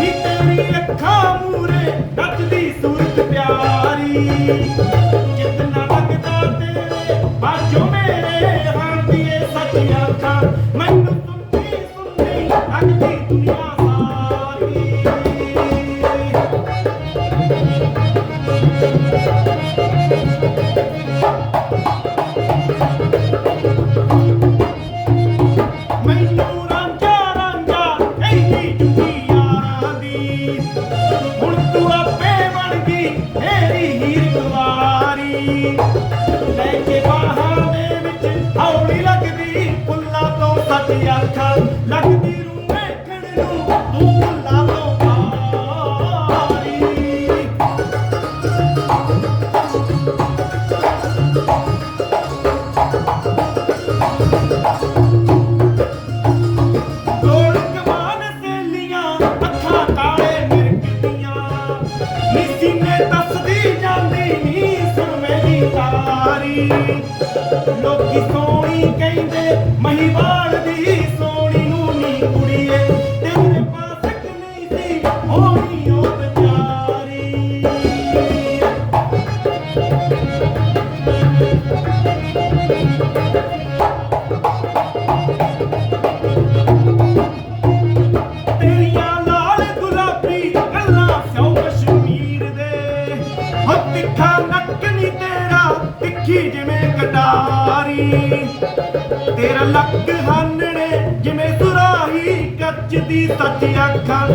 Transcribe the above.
ਹੀ ਤੇਰੀ ਅੱਖਾਂ ਮੂਰੇ ਨੱਚਦੀ ਸੂਰਤ ਪਿਆਰੀ। ਜਿਤਨਾ ਲੱਗਦਾ ਤੇਰੇ ਬਾਝੋਂ ਮੇਰੇ ਹਾਰਦੀਏ ਸੱਚੀਆਂ ਅੱਖਾਂ। ਮੈਨੂੰ ਸੁਣਦੀ ਸੁਣਦੀ ਲੱਗਦੀ ਦੁਨੀਆ ਤਾਰੀ। ਲੋਕੀ ਸੋਹਣੀ ਕਹਿੰਦੇ ਮਹੀਵਾਲ ਦੀ ਸੋਹਣੀ ਤਿੱਖਾ ਨੱਕ ਨੀ ਤੇਰਾ, ਤਿੱਖੀ ਜਿਵੇਂ ਕਟਾਰੀ। ਤੇਰਾ ਲੱਕ ਹਾਨਣੇ ਜਿਵੇਂ ਸੁਰਾਹੀ, ਕੱਚ ਦੀ ਸੱਚ ਅੱਖਾਂ